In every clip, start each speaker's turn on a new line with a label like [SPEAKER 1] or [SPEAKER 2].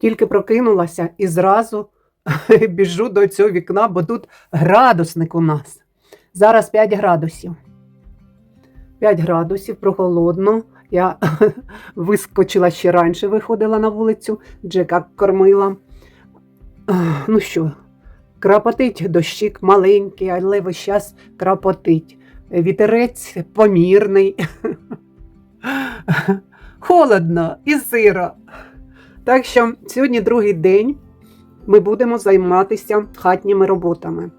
[SPEAKER 1] Тільки прокинулася і зразу біжу до цього вікна, бо тут градусник у нас. Зараз 5 градусів. 5 градусів, прохолодно. Я вискочила ще раніше, виходила на вулицю, Джека кормила. Ну що, крапотить дощик маленький, але весь час крапотить. Вітерець помірний. Холодно і сиро. Так що сьогодні другий день ми будемо займатися хатніми роботами.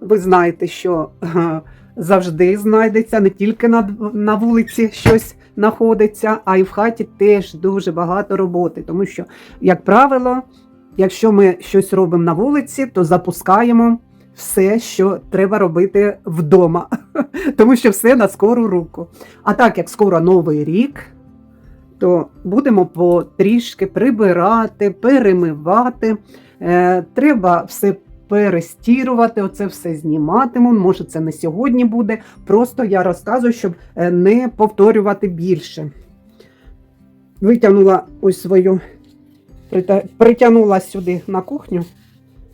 [SPEAKER 1] Ви знаєте, що е, завжди знайдеться не тільки на, на вулиці щось знаходиться, а й в хаті теж дуже багато роботи. Тому що, як правило, якщо ми щось робимо на вулиці, то запускаємо все, що треба робити вдома, тому що все на скору руку. А так як скоро новий рік, то будемо потрішки прибирати, перемивати. Е, треба все перестірувати, оце все зніматиму. Може, це не сьогодні буде. Просто я розказую, щоб е, не повторювати більше. Витягнула ось свою, притягнула сюди на кухню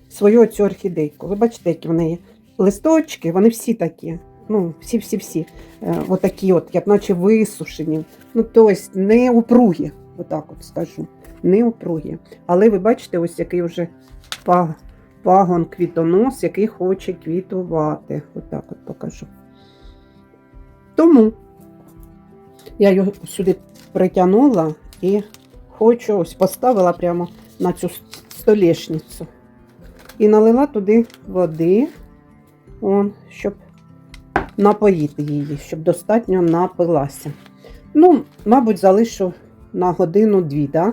[SPEAKER 1] свою цю орхідейку. Ви бачите, які в неї листочки, вони всі такі. Ну, всі-всі-всі. Е, отакі, от, як наче висушені. Ну, тобто не упругі, отак от скажу. Не упругі. Але ви бачите, ось який вже пагон квітонос, який хоче квітувати. Отак от покажу. Тому я його сюди притягнула і хочу ось поставила прямо на цю с- столешницю. І налила туди води, он, щоб напоїти її, щоб достатньо напилася. Ну, мабуть, залишу на годину-дві, да?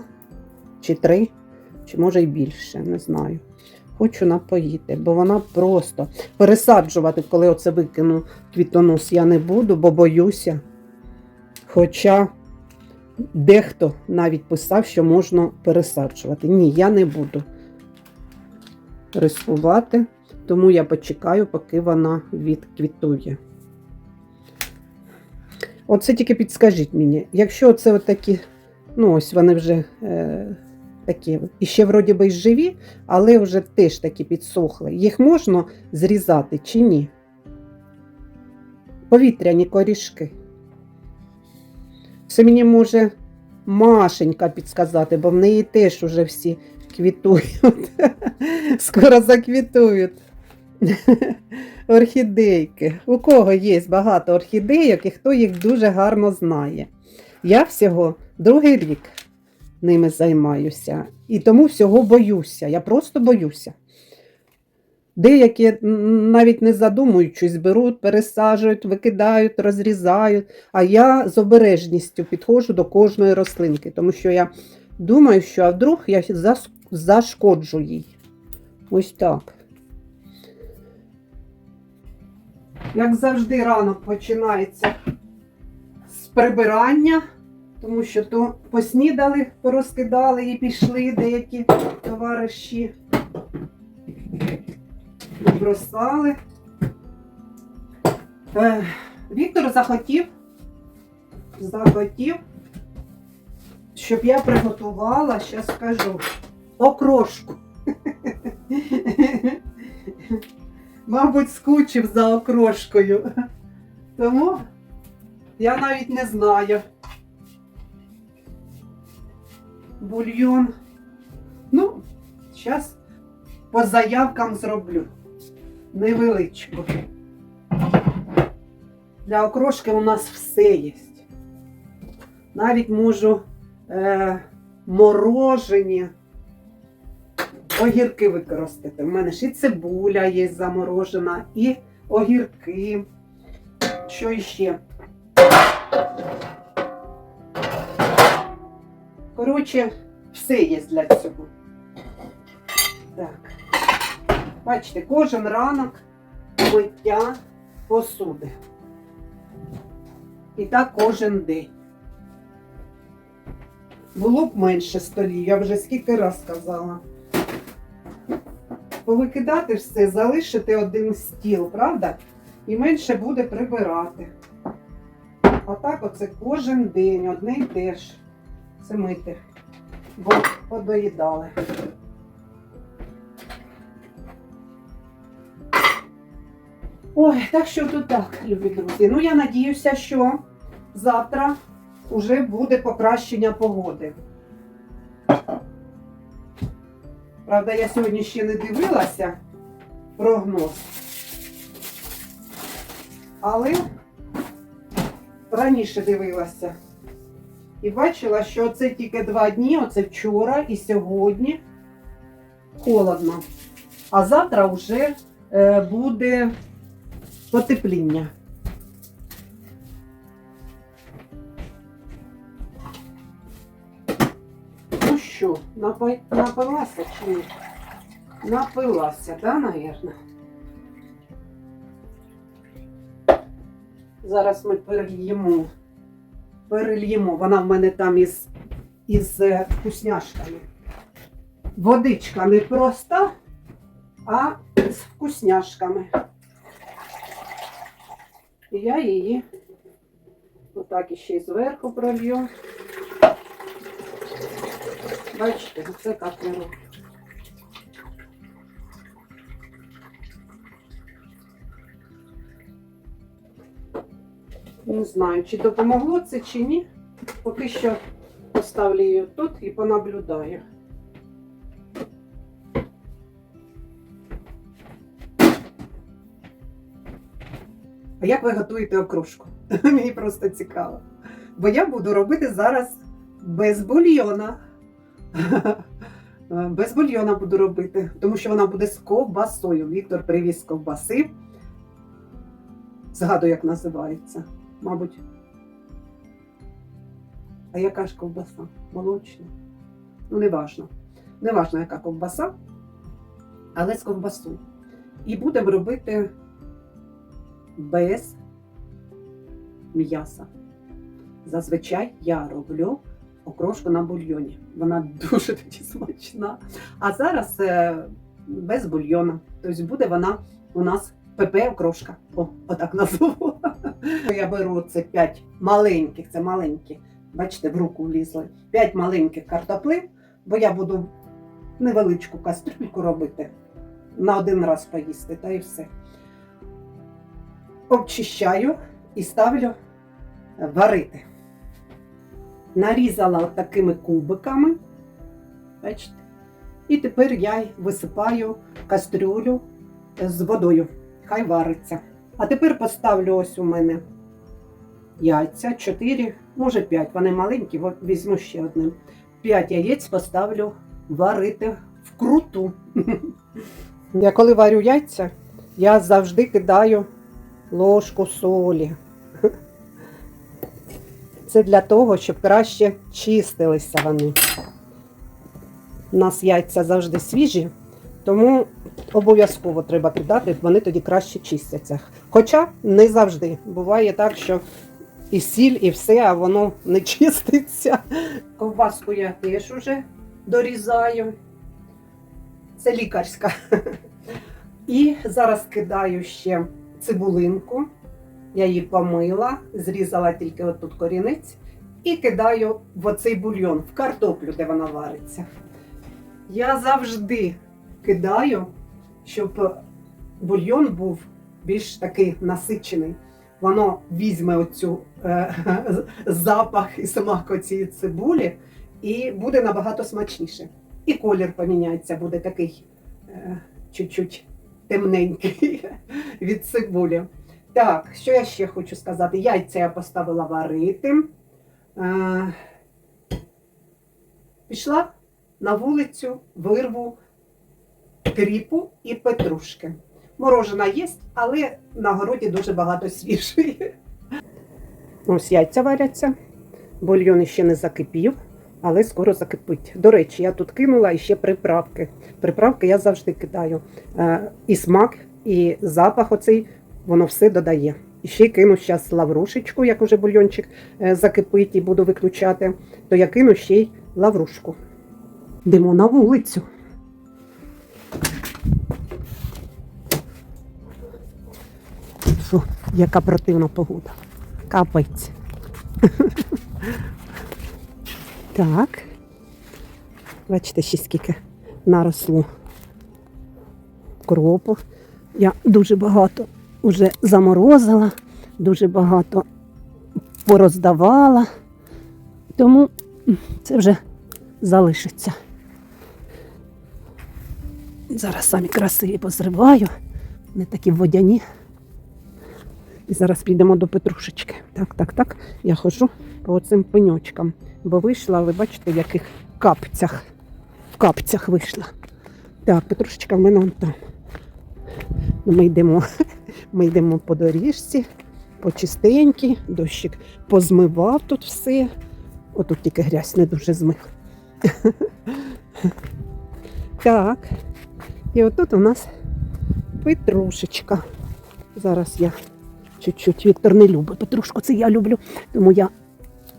[SPEAKER 1] чи три, чи може й більше, не знаю. Хочу напоїти, бо вона просто пересаджувати, коли оце викину квітонос, я не буду, бо боюся. Хоча дехто навіть писав, що можна пересаджувати. Ні, я не буду рисувати, тому я почекаю, поки вона відквітує. Оце тільки підскажіть мені, якщо це отакі, ну ось вони вже е, такі, і ще вроді би живі, але вже теж такі підсохли. Їх можна зрізати чи ні? Повітряні корішки. Це мені може Машенька підсказати, бо в неї теж уже всі квітують. Скоро заквітують. Орхідейки. У кого є багато орхідейок і хто їх дуже гарно знає. Я всього другий рік ними займаюся. І тому всього боюся. Я просто боюся. Деякі навіть не задумуючись, беруть, пересаджують, викидають, розрізають. А я з обережністю підходжу до кожної рослинки, тому що я думаю, що а вдруг я зашкоджу їй. Ось так. Як завжди, ранок починається з прибирання, тому що то поснідали, порозкидали і пішли деякі товариші. Бросали. Е, Віктор захотів, захотів, щоб я приготувала, зараз скажу, окрошку. Мабуть, скучив за окрошкою. Тому я навіть не знаю. Бульйон. Ну, зараз по заявкам зроблю. Невеличку. Для окрошки у нас все є. Навіть можу е, морожені огірки використати. У мене ж і цибуля є заморожена, і огірки. Що іще? Коротше, все є для цього. Так. Бачите, кожен ранок миття посуди. І так кожен день. Було б менше столів, я вже скільки раз казала. Повикидати все, залишити один стіл, правда? І менше буде прибирати. А так оце кожен день, одне й те. Це мити. бо подоїдали. Ой, так що тут так, любі друзі. Ну, я надіюся, що завтра вже буде покращення погоди. Правда, я сьогодні ще не дивилася прогноз. Але раніше дивилася. І бачила, що це тільки два дні, оце вчора і сьогодні холодно. А завтра вже е, буде потепління. Напи... напилася чи ні? Напилася, да, навірно? Зараз ми перельємо. Перельємо. Вона в мене там із, із е, вкусняшками. Водичка не проста, а з вкусняшками. Я її отак іще й зверху пролью. Бачите, це так я роблю. Не знаю, чи допомогло це чи ні. Поки що поставлю її тут і понаблюдаю. А як ви готуєте окружку? Мені просто цікаво. Бо я буду робити зараз без бульйона. Без бульйона буду робити, тому що вона буде з ковбасою. Віктор привіз ковбаси. Згадую, як називається, мабуть. А яка ж ковбаса? Молочна. Ну, неважно. Неважно, яка ковбаса, але з ковбасою. І будемо робити без м'яса. Зазвичай я роблю окрошку на бульйоні. Вона дуже тоді смачна. А зараз е, без бульйона. Тобто буде вона у нас ПП окрошка. О, отак назву. Я беру це 5 маленьких, це маленькі. Бачите, в руку влізли. 5 маленьких картоплин, бо я буду невеличку кастрюльку робити. На один раз поїсти, та і все. Обчищаю і ставлю варити. Нарізала такими кубиками. Бачите? І тепер я висипаю кастрюлю з водою. Хай вариться. А тепер поставлю ось у мене яйця, 4, може 5. Вони маленькі, візьму ще одним. 5 яєць поставлю варити вкруту. Я коли варю яйця, я завжди кидаю ложку солі. Це для того, щоб краще чистилися вони. У нас яйця завжди свіжі, тому обов'язково треба кидати, вони тоді краще чистяться. Хоча не завжди. Буває так, що і сіль, і все, а воно не чиститься. Ковбаску я теж уже дорізаю. Це лікарська. І зараз кидаю ще цибулинку. Я її помила, зрізала тільки отут корінець і кидаю в оцей бульйон, в картоплю, де вона вариться. Я завжди кидаю, щоб бульйон був більш такий насичений. Воно візьме оцю е, запах і смак оцієї цибулі, і буде набагато смачніше. І колір поміняється, буде такий е, чуть-чуть темненький від цибулі. Так, що я ще хочу сказати? Яйця я поставила варити. Е, пішла на вулицю, вирву кріпу і петрушки. Морожена є, але на городі дуже багато свіжої. Ось яйця варяться. Бульйон ще не закипів, але скоро закипить. До речі, я тут кинула ще приправки. Приправки я завжди кидаю. Е, і смак, і запах оцей, воно все додає. І ще й кину зараз лаврушечку, як уже бульйончик е, закипить і буду виключати, то я кину ще й лаврушку. Йдемо на вулицю. Фу, яка противна погода. Капець. Так. Бачите, ще скільки наросло кропу. Я дуже багато вже заморозила, дуже багато пороздавала. Тому це вже залишиться. Зараз самі красиві позриваю, не такі водяні. І зараз підемо до Петрушечки. Так, так, так. Я ходжу по цим пеньочкам. Бо вийшла, ви бачите, в яких капцях. В капцях вийшла. Так, Петрушечка в мене там. Ну, Ми йдемо, ми йдемо по доріжці, по чистенькій, дощик позмивав тут все. Отут тільки грязь не дуже змив. Так. І отут у нас петрушечка. Зараз я чуть-чуть Віктор не любить петрушку, це я люблю, тому я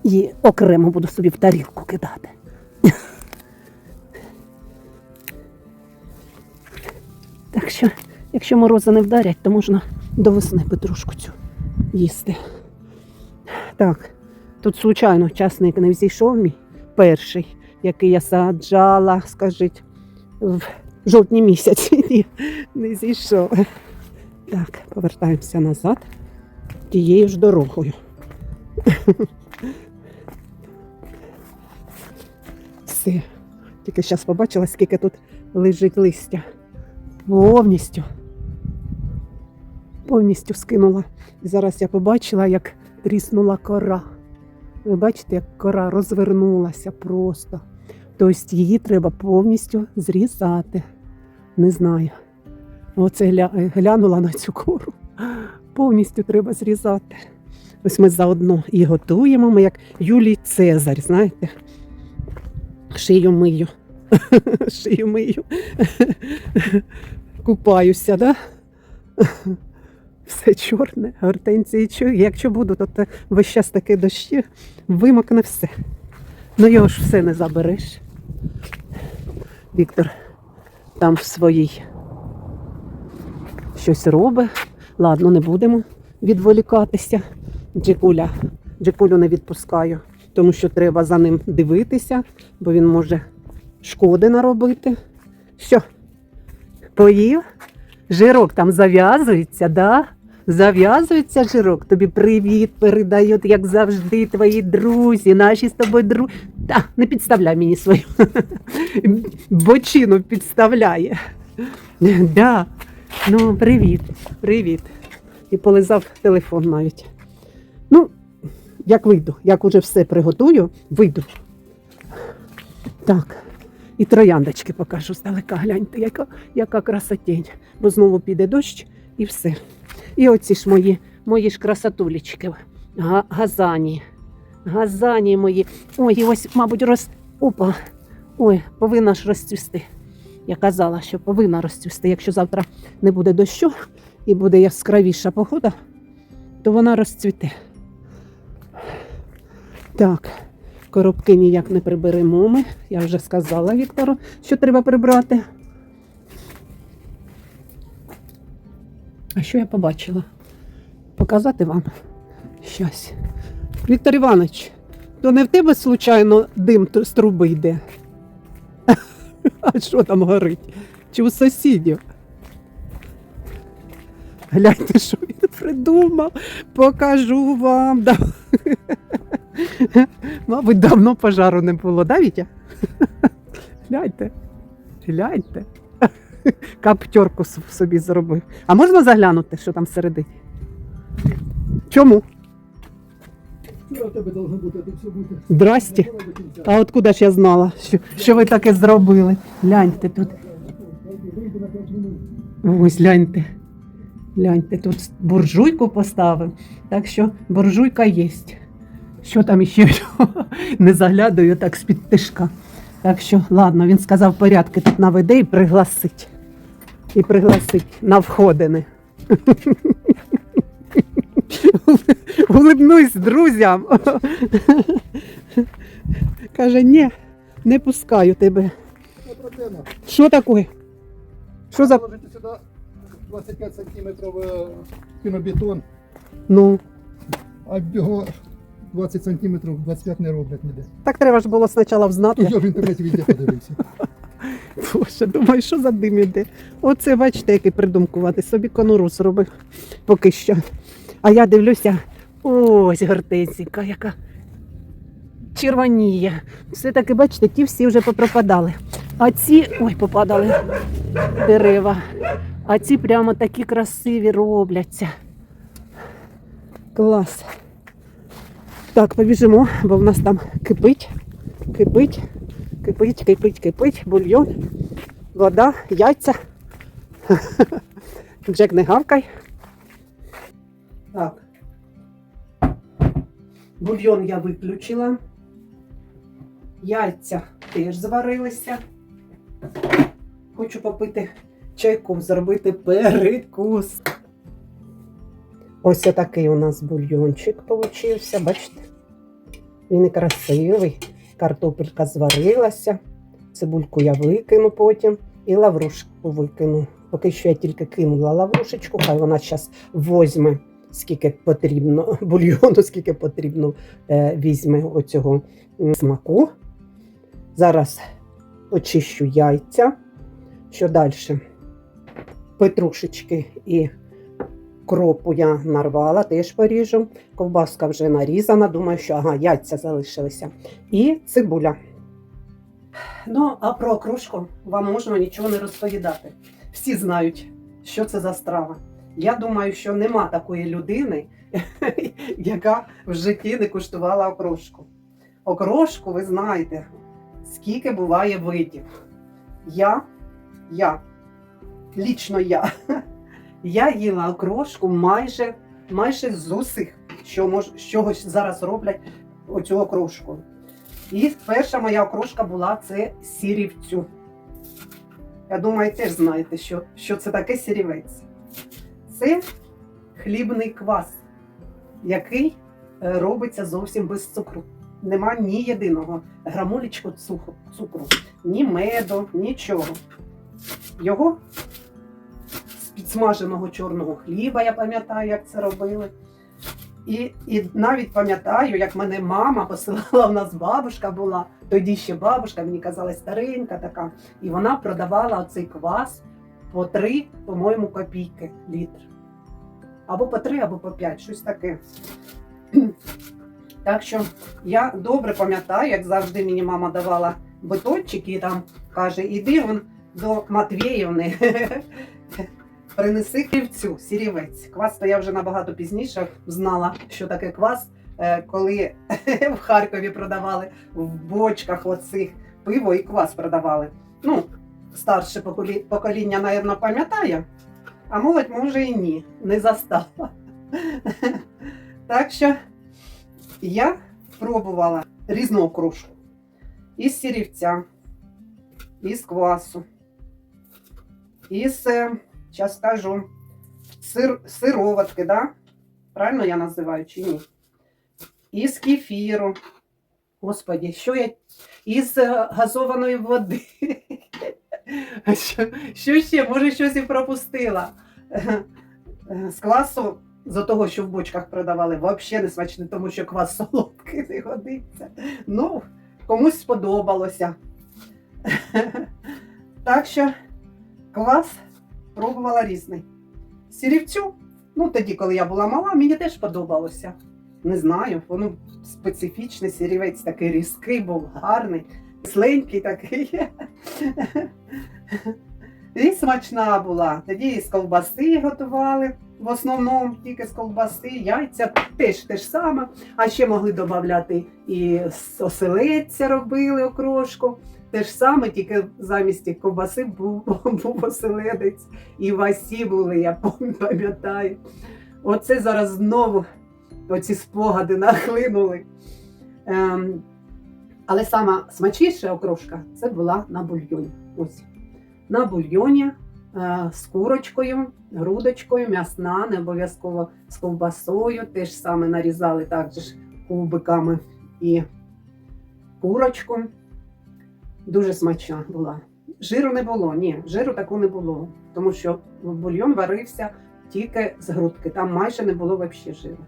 [SPEAKER 1] її окремо буду собі в тарілку кидати. Так що, якщо морози не вдарять, то можна до весни петрушку цю їсти. Так, тут, случайно, часник не взійшов мій перший, який я саджала, скажіть, в жовтні місяці. Не зійшов. Так, повертаємося назад тією ж дорогою. Все. Тільки зараз побачила, скільки тут лежить листя. Повністю. Повністю скинула. І зараз я побачила, як тріснула кора. Ви бачите, як кора розвернулася просто. Тобто її треба повністю зрізати. Не знаю. Оце гля- глянула на цю кору. Повністю треба зрізати. Ось ми заодно і готуємо. Ми як Юлій Цезарь, знаєте. Шию мию. Шию мию. Купаюся, да? Все чорне, гортензії чую. Якщо буду, то весь час таке дощі, вимокне все. Ну його ж все не забереш. Віктор там в своїй щось робить. Ладно, не будемо відволікатися. Джекуля, Джекулю не відпускаю, тому що треба за ним дивитися, бо він може шкоди наробити. Що? Поїв? Жирок там зав'язується, да? Зав'язується жирок. Тобі привіт передають, як завжди, твої друзі, наші з тобою друзі. Та, не підставляй мені свою. Бочину підставляє. Да. Ну, привіт, привіт. І полизав телефон навіть. Ну, як вийду, як уже все приготую, вийду. Так. І трояндочки покажу здалека. Гляньте, яка, яка красотень. Бо знову піде дощ і все. І оці ж мої, мої ж красотулечки. Газані. Газані мої. Ой, ось, мабуть, роз. Опа. Ой, повинна ж розцвісти. Я казала, що повинна розцвісти. Якщо завтра не буде дощу і буде яскравіша погода, то вона розцвіте. Так, коробки ніяк не приберемо ми. Я вже сказала Віктору, що треба прибрати. А що я побачила? Показати вам щось. Віктор Іванович, то не в тебе случайно дим з труби йде? А що там горить? Чи у сусідів? Гляньте, що він придумав. Покажу вам. Мабуть, давно пожару не було, да, Вітя? Гляньте. Гляньте. Каптерку собі зробив. А можна заглянути, що там всередині? Чому?
[SPEAKER 2] Вчора тебе должно бути, тут все буде.
[SPEAKER 1] Здрасте. А откуда ж я знала, що, що ви таке зробили? Гляньте тут.
[SPEAKER 2] Вийду на 5 минут.
[SPEAKER 1] Ось гляньте. Гляньте, тут буржуйку поставив. Так що буржуйка є. Що там іще? Не заглядаю так з-під тишка. Так що, ладно, він сказав, порядки тут наведе і пригласить. І пригласить на входини. Улибнусь друзям. Каже, ні, не пускаю тебе.
[SPEAKER 2] Що
[SPEAKER 1] таке? Що за.
[SPEAKER 2] Положите сюди 25 сантиметрів е, пінобетон,
[SPEAKER 1] Ну,
[SPEAKER 2] а його 20 сантиметрів, 25 не роблять ніде.
[SPEAKER 1] Так треба ж було спочатку взнати.
[SPEAKER 2] я в інтернеті подивився.
[SPEAKER 1] Боже, думаю, що за дим іде. Оце, бачите, який придумкувати. Собі конуру зробив поки що. А я дивлюся, ось гортензійка, яка червоніє. Все-таки, бачите, ті всі вже попропадали. А ці, ой, попадали дерева. А ці прямо такі красиві робляться. Клас. Так, побіжимо, бо в нас там кипить, кипить. Кипить, кипить, кипить, бульйон, вода, яйця. Джек не гавкай. Так. Бульйон я виключила. Яйця теж зварилися. Хочу попити чайку, зробити перекус. Ось такий у нас бульйончик получився, бачите? Він і красивий. Картопелька зварилася, цибульку я викину потім і лаврушку викину. Поки що я тільки кинула лаврушечку, хай вона зараз возьме, скільки потрібно бульйону, скільки потрібно е, візьме оцього смаку. Зараз очищу яйця. Що далі? Петрушечки і кропу я нарвала, теж поріжу. Ковбаска вже нарізана. Думаю, що ага, яйця залишилися і цибуля. Ну, а про окружку вам можна нічого не розповідати. Всі знають, що це за страва. Я думаю, що нема такої людини, яка в житті не куштувала окрошку. Окрошку, ви знаєте, скільки буває видів. Я, я, лічно я, я їла окрошку майже, майже з усіх, що мож, з чого зараз роблять оцю окрошку. І перша моя окрошка була це сірівцю. Я думаю, теж знаєте, що, що це таке сірівець. Це хлібний квас, який е, робиться зовсім без цукру. Нема ні єдиного грамулечку цукру, ні меду, нічого. Його підсмаженого чорного хліба, я пам'ятаю, як це робили. І, і навіть пам'ятаю, як мене мама посилала, в нас бабушка була, тоді ще бабушка, мені казали, старенька така, і вона продавала оцей квас по три, по-моєму, копійки літр. Або по три, або по п'ять, щось таке. Так що я добре пам'ятаю, як завжди мені мама давала бетончики і там каже, іди вон до Матвіївни, принеси кривцю, сірівець. Квас то я вже набагато пізніше знала, що таке квас, е, коли в Харкові продавали в бочках оцих пиво і квас продавали. Ну, старше покоління, напевно, пам'ятає, а молодь може і ні, не застала. Так що я пробувала різну окружку. Із сірівця, із квасу, із, зараз скажу, сир, сироватки, да? Правильно я називаю чи ні? Із кефіру. Господі, що я із е, газованої води. Що, що ще? Може, щось і пропустила. Е, З квасу, з того, що в бочках продавали, взагалі не смачне, тому що квас солодкий не годиться. Ну, комусь сподобалося. Так що квас пробувала різний. Сірівцю, ну тоді, коли я була мала, мені теж подобалося. Не знаю, воно специфічний сірівець такий різкий, був гарний, сленький такий. І смачна була. Тоді з ковбаси готували. В основному тільки з ковбаси, яйця теж те ж саме. А ще могли додати і оселедця робили окрошку. Те ж саме, тільки замість ковбаси був, був оселедець. І васі були, я пам'ятаю. Оце зараз знову оці спогади нахлинули. Ем, але сама смачніша окрошка це була на бульйоні. Ось. На бульйоні е, з курочкою, грудочкою, м'ясна, не обов'язково з ковбасою. Теж саме нарізали так же кубиками і курочку. Дуже смачна була. Жиру не було, ні, жиру такого не було, тому що бульйон варився тільки з грудки. Там майже не було взагалі жиру.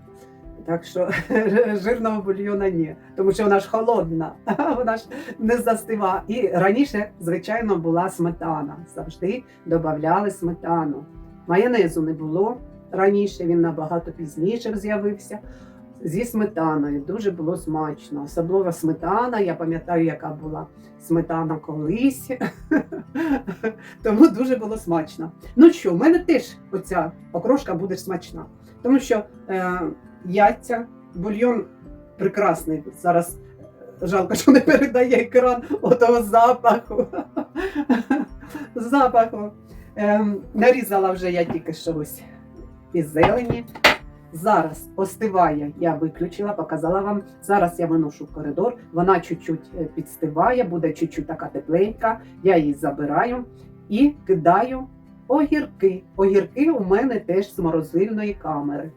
[SPEAKER 1] Так що жирного бульйона ні, тому що вона ж холодна, вона ж не застива. І раніше, звичайно, була сметана. Завжди додавали сметану. Майонезу не було раніше, він набагато пізніше з'явився. Зі сметаною дуже було смачно. Особливо сметана. Я пам'ятаю, яка була сметана колись. Тому дуже було смачно. Ну що, в мене теж оця окрошка буде смачна. Тому що е, яйця, бульйон прекрасний. Зараз е, жалко, що не передає екран отого запаху. запаху. Ем, нарізала вже я тільки щось із зелені. Зараз остиває, я виключила, показала вам. Зараз я виношу в коридор. Вона чуть-чуть е, підстиває, буде чуть-чуть така тепленька. Я її забираю і кидаю огірки. Огірки у мене теж з морозильної камери.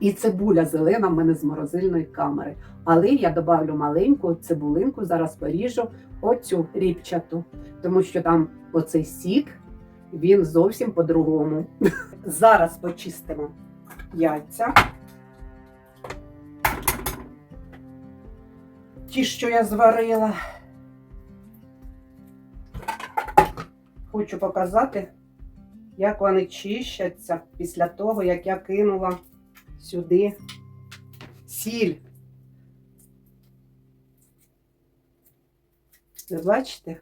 [SPEAKER 1] І цибуля зелена в мене з морозильної камери. Але я добавлю маленьку цибулинку, зараз поріжу оцю ріпчату, тому що там оцей сік, він зовсім по-другому. Зараз почистимо яйця. Ті, що я зварила. Хочу показати, як вони чищаться після того, як я кинула сюди сіль. Ви бачите?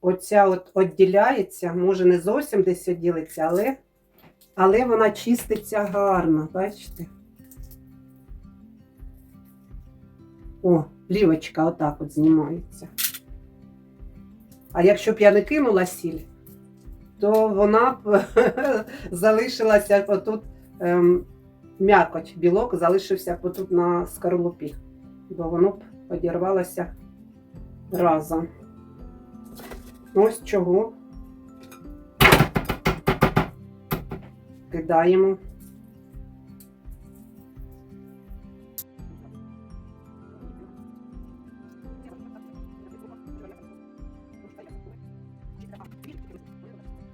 [SPEAKER 1] Оця от відділяється, може не зовсім десь відділиться, але, але вона чиститься гарно, бачите? О, плівочка отак от знімається. А якщо б я не кинула сіль, то вона б залишилася отут ем, м'якоть, білок залишився отут на скорлупі, бо воно б одірвалося разом. Ось чого кидаємо.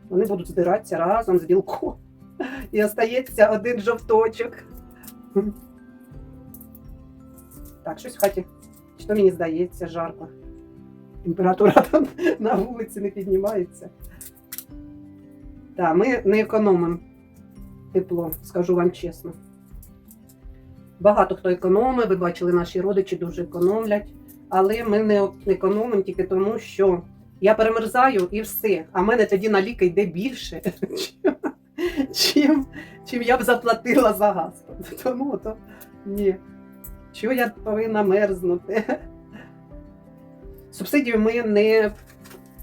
[SPEAKER 1] Вони будуть збиратися разом з білком. І остається один жовточок. Так, щось в хаті. Що мені здається, жарко. Температура там на вулиці не піднімається. Так, ми не економимо тепло, скажу вам чесно. Багато хто економить, ви бачили, наші родичі дуже економлять, але ми не економимо тільки тому, що я перемерзаю і все. А мене тоді на ліки йде більше, чим, чим я б заплатила за газ. Тому то ні. Чого я повинна мерзнути? Субсидію ми не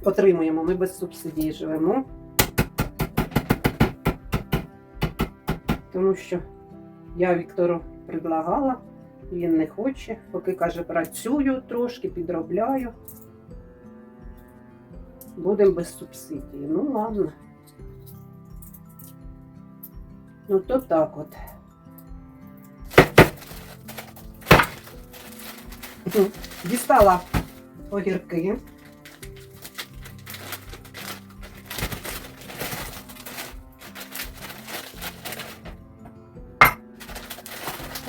[SPEAKER 1] отримуємо, ми без субсидії живемо. Тому що я Віктору предлагала, він не хоче, поки каже, працюю трошки, підробляю. Будемо без субсидії. Ну, ладно. Ну, то так от. Дістала огірки.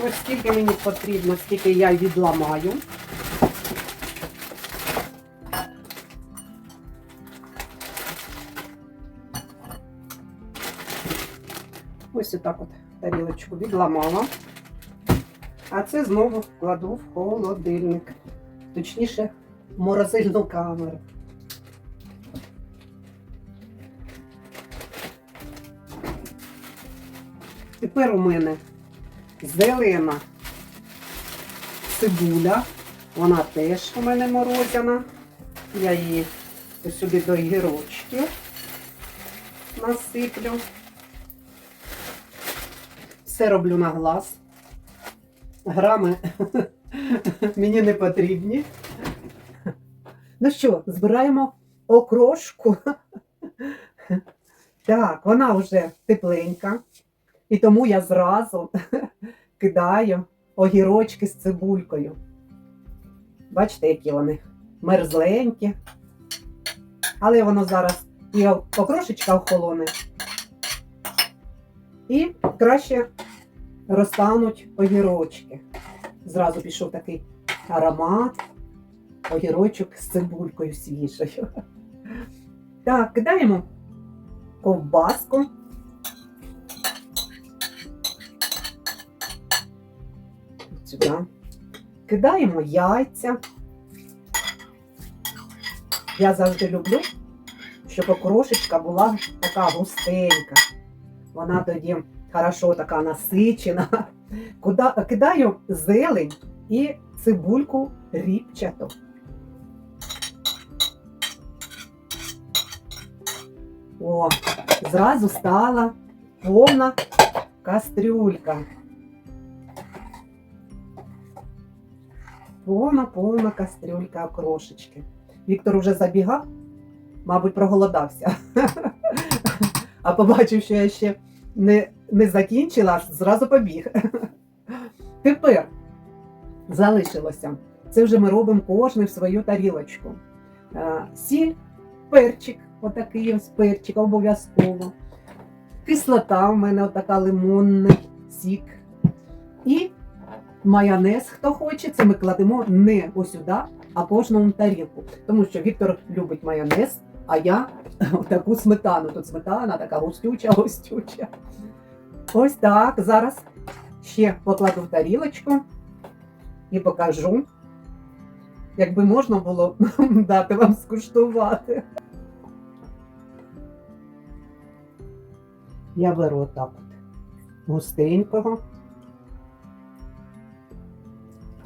[SPEAKER 1] Ось скільки мені потрібно, скільки я відламаю. Ось отак от тарілочку відламала. А це знову кладу в холодильник. Точніше, в морозильну камеру. Тепер у мене зелена цибуля. Вона теж у мене морозяна. Я її сюди до гірочків насиплю. Все роблю на глаз. Грами мені не потрібні. Ну що, збираємо окрошку. Так, вона вже тепленька. І тому я зразу кидаю огірочки з цибулькою. Бачите, які вони мерзленькі. Але воно зараз і окрошечка охолоне. І краще розтануть огірочки. Зразу пішов такий аромат, огірочок з цибулькою свіжою. Так, кидаємо ковбаску. Сюди. Кидаємо яйця. Я завжди люблю, щоб окрошечка була така густенька. Вона тоді хорошо така насичена. Куда, кидаю зелень і цибульку ріпчату. О, зразу стала повна кастрюлька. Повна, повна кастрюлька окрошечки. Віктор уже забігав, мабуть, проголодався. А побачив, що я ще не, не закінчила, аж зразу побіг. Тепер залишилося. Це вже ми робимо кожний в свою тарілочку. Е, Сіль, перчик, отакий ось перчик обов'язково. Кислота в мене отака лимонний сік. І майонез, хто хоче, це ми кладемо не ось сюди, а кожному тарілку. Тому що Віктор любить майонез, а я таку сметану. Тут сметана така густюча, густюча. Ось так. Зараз ще покладу в тарілочку і покажу, якби можна було дати вам скуштувати. Я беру отак от густенького,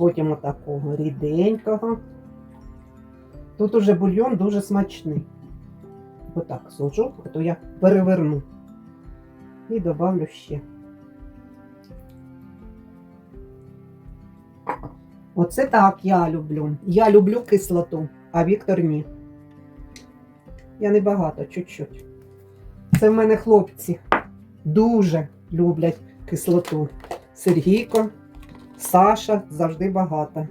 [SPEAKER 1] потім отакого ріденького. Тут уже бульйон дуже смачний. Отак сложу, а то я переверну і добавлю ще. Оце так я люблю. Я люблю кислоту, а Віктор ні. Я не багато, чуть-чуть. Це в мене хлопці дуже люблять кислоту. Сергійко, Саша завжди багато.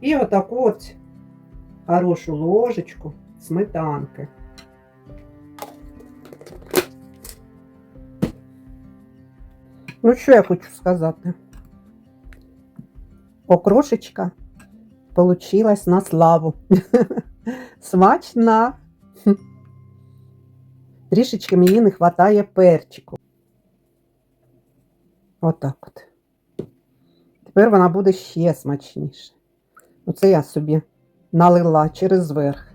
[SPEAKER 1] І отаку от хорошу ложечку сметанки. Ну, що я хочу сказати? Окрошечка получилась на славу. Смачна. Трішечки мені не вистачає перчику. Отак от. Тепер вона буде ще смачніша. Оце я собі налила через верх.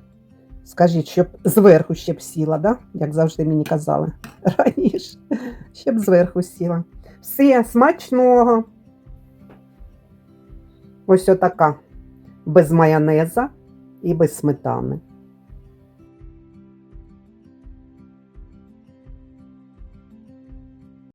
[SPEAKER 1] Скажіть, щоб зверху ще б сіла, да? як завжди мені казали раніше, щоб зверху сіла. Все, смачного. Ось отака. Без майонеза і без сметани.